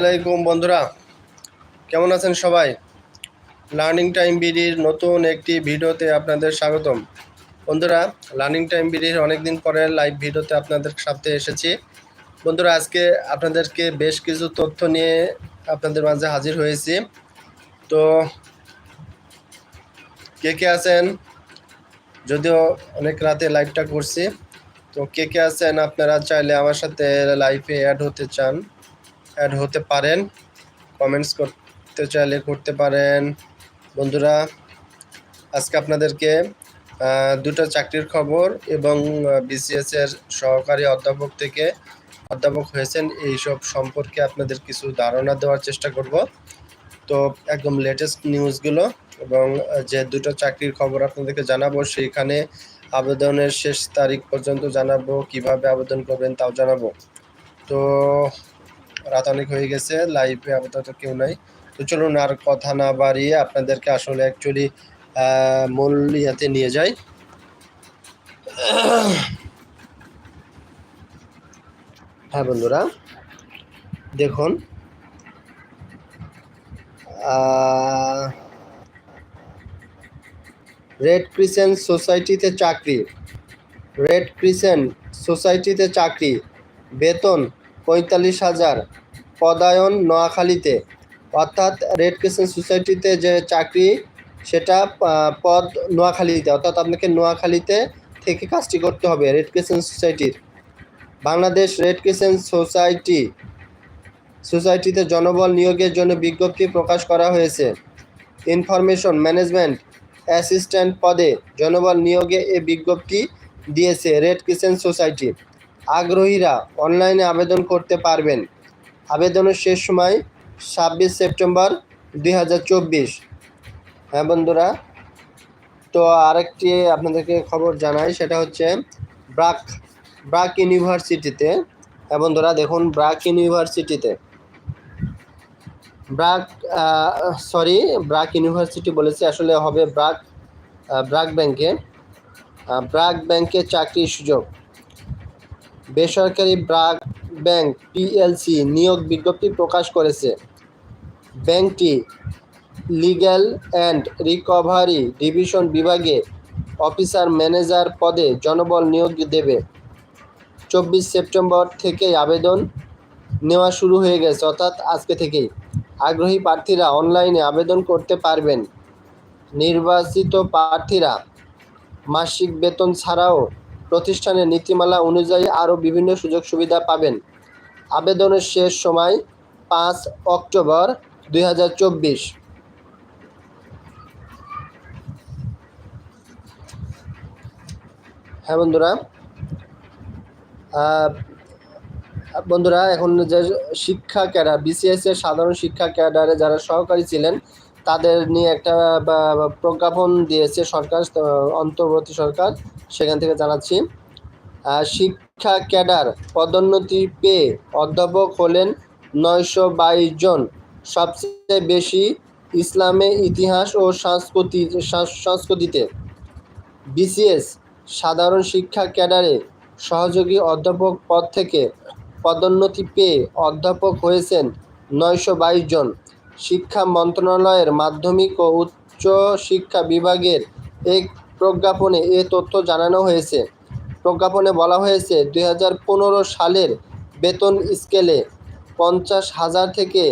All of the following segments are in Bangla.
আলাইকুম বন্ধুরা। কেমন আছেন সবাই? লার্নিং টাইম বিডির নতুন একটি ভিডিওতে আপনাদের স্বাগতম। বন্ধুরা লার্নিং টাইম বিডির অনেকদিন পরে লাইভ ভিডিওতে আপনাদের সাথে এসেছি। বন্ধুরা, আজকে আপনাদেরকে বেশ কিছু তথ্য নিয়ে আপনাদের মাঝে হাজির হয়েছি। তো, কে কে আছেন? যদিও অনেক রাতে লাইভটা করছি। তো, কে কে আছেন আপনারা চাইলে আমার সাথে লাইভে অ্যাড হতে চান। অ্যাড হতে পারেন। কমেন্টস করতে চাইলে করতে পারেন। বন্ধুরা, আজকে আপনাদেরকে দুটো চাকরির খবর এবং বিসিএস এর সহকারী অধ্যাপক থেকে অধ্যাপক হয়েছেন, এইসব সম্পর্কে আপনাদের কিছু ধারণা দেওয়ার চেষ্টা করব। তো, একদম লেটেস্ট নিউজগুলো এবং যে দুটো চাকরির খবর আপনাদেরকে জানাব, সেইখানে আবেদনের শেষ তারিখ পর্যন্ত জানাব, কীভাবে আবেদন করবেন তাও জানাব। তো রাত অনেক হয়ে গেছে লাইভে আপাতত কেউ নাই। তো চলুন আর কথা না বাড়িয়ে আপনাদেরকে আসলে অ্যাকচুয়ালি মূল ইয়াতে নিয়ে যাই। হ্যাঁ বন্ধুরা, দেখুন। রেড ক্রিসেন্ট সোসাইটিতে চাকরি। রেড ক্রিসেন্ট সোসাইটিতে চাকরি। বেতন পঁয়তাল্লিশ হাজার। পদায়ন নোয়াখালীতে। অর্থাৎ রেড ক্রিসেন্ট সোসাইটিতে যে চাকরি, সেটা পদ নোয়াখালীতে। অর্থাৎ আপনাকে নোয়াখালীতে থেকে কাজটি করতে হবে রেড ক্রিসেন্ট সোসাইটির বাংলাদেশ রেড ক্রিসেন্ট সোসাইটি সোসাইটিতে জনবল নিয়োগের জন্য বিজ্ঞপ্তি প্রকাশ করা হয়েছে। ইনফরমেশন ম্যানেজমেন্ট অ্যাসিস্ট্যান্ট পদে জনবল নিয়োগে এ বিজ্ঞপ্তি দিয়েছে রেড ক্রিসেন্ট সোসাইটি আগ্রহীরা অনলাইনে আবেদন করতে পারবেন। আবেদনের শেষ সময় ছাব্বিশ সেপ্টেম্বর দুই হাজার চব্বিশ। হ্যাঁ বন্ধুরা, তো আরেকটি আপনাদেরকে খবর জানাই, সেটা হচ্ছে ব্রাক ব্রাক ইউনিভার্সিটিতে হ্যাঁ বন্ধুরা, দেখুন ব্রাক ইউনিভার্সিটিতে। ব্রাক সরি, ব্রাক ইউনিভার্সিটি বলেছে, আসলে হবে ব্রাক ব্রাক ব্যাংকে ব্রাক ব্যাংকে চাকরির সুযোগ। বেসরকারি ব্রাক ব্যাংক পিএলসি নিয়োগ বিজ্ঞপ্তি প্রকাশ করেছে। ব্যাংকটি লিগ্যাল অ্যান্ড রিকভারি ডিভিশন বিভাগে অফিসার ম্যানেজার পদে জনবল নিয়োগ দেবে। চব্বিশ সেপ্টেম্বর থেকে আবেদন নেওয়া শুরু হয়ে গেছে, অর্থাৎ আজকে থেকেই। আগ্রহী প্রার্থীরা অনলাইনে আবেদন করতে পারবেন। নির্বাচিত প্রার্থীরা মাসিক বেতন ছাড়াও প্রতিষ্ঠানের নীতিমালা অনুযায়ী আরও বিভিন্ন সুযোগ সুবিধা পাবেন। আবেদনের শেষ সময় পাঁচ অক্টোবর দুই হাজার চব্বিশ। হ্যাঁ বন্ধুরা। বন্ধুরা, এখন যে শিক্ষা ক্যাডার বিসিএস এর সাধারণ শিক্ষা ক্যাডারে যারা সহকারী ছিলেন তাদের নিয়ে একটা প্রজ্ঞাপন দিয়েছে সরকার অন্তর্বর্তী সরকার, সেখান থেকে জানাচ্ছি। শিক্ষা ক্যাডার পদোন্নতি পেয়ে অধ্যাপক হলেন নয়শো বাইশ জন। সবচেয়ে বেশি ইসলামে ইতিহাস ও সংস্কৃতি সংস্কৃতিতে। বিসিএস সাধারণ শিক্ষা ক্যাডারে সহযোগী অধ্যাপক পদ থেকে পদোন্নতি পেয়ে অধ্যাপক হয়েছেন নয়শো বাইশ জন। শিক্ষা মন্ত্রণালয়ের মাধ্যমিক ও উচ্চ শিক্ষা বিভাগের এক প্রজ্ঞাপনে এ তথ্য জানানো হয়েছে। প্রজ্ঞাপনে বলা হয়েছে, দুই হাজার পনেরো সালের বেতন স্কেলে পঞ্চাশ হাজার থেকে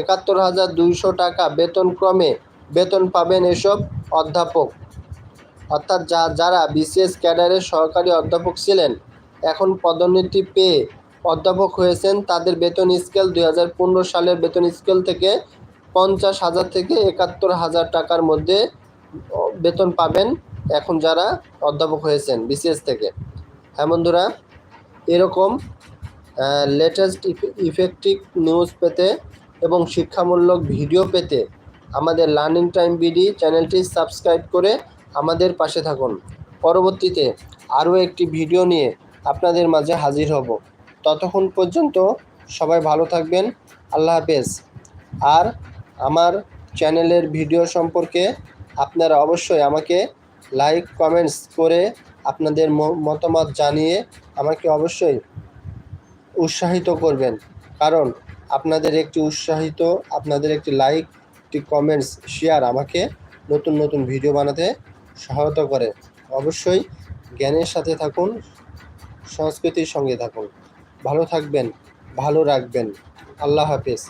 একাত্তর হাজার দুইশো টাকা বেতন ক্রমে বেতন পাবেন এসব অধ্যাপক। অর্থাৎ যা, যারা বিসিএস ক্যাডারের সহকারী অধ্যাপক ছিলেন, এখন পদোন্নতি পেয়ে অধ্যাপক হয়েছেন। তাদের বেতন স্কেল দুই হাজার পনেরো সালের বেতন স্কেল থেকে পঞ্চাশ হাজার থেকে একাত্তর হাজার টাকার মধ্যে বেতন পাবেন এখন যারা অধ্যাপক হয়েছেন বিসিএস থেকে। হ্যাঁ বন্ধুরা, এরকম লেটেস্ট ইফেক্টিভ নিউজ পেতে এবং শিক্ষামূলক ভিডিও পেতে আমাদের লার্নিং টাইম বিডি চ্যানেলটি সাবস্ক্রাইব করে আমাদের পাশে থাকুন। পরবর্তীতে আরও একটি ভিডিও নিয়ে আপনাদের মাঝে হাজির হব। ততক্ষণ পর্যন্ত সবাই ভালো থাকবেন, আল্লাহ হাফেজ। আর আমার চ্যানেলের ভিডিও সম্পর্কে আপনারা অবশ্যই আমাকে লাইক, কমেন্টস করে আপনাদের মতামত জানিয়ে আমাকে অবশ্যই উৎসাহিত করবেন। কারণ আপনাদের একটি উৎসাহিত, আপনাদের একটি লাইক, একটি কমেন্টস, শেয়ার আমাকে নতুন নতুন ভিডিও বানাতে সহায়তা করে। অবশ্যই জ্ঞানের সাথে থাকুন, সংস্কৃতির সঙ্গে থাকুন। ভালো থাকবেন, ভালো রাখবেন। আল্লাহ হাফেজ।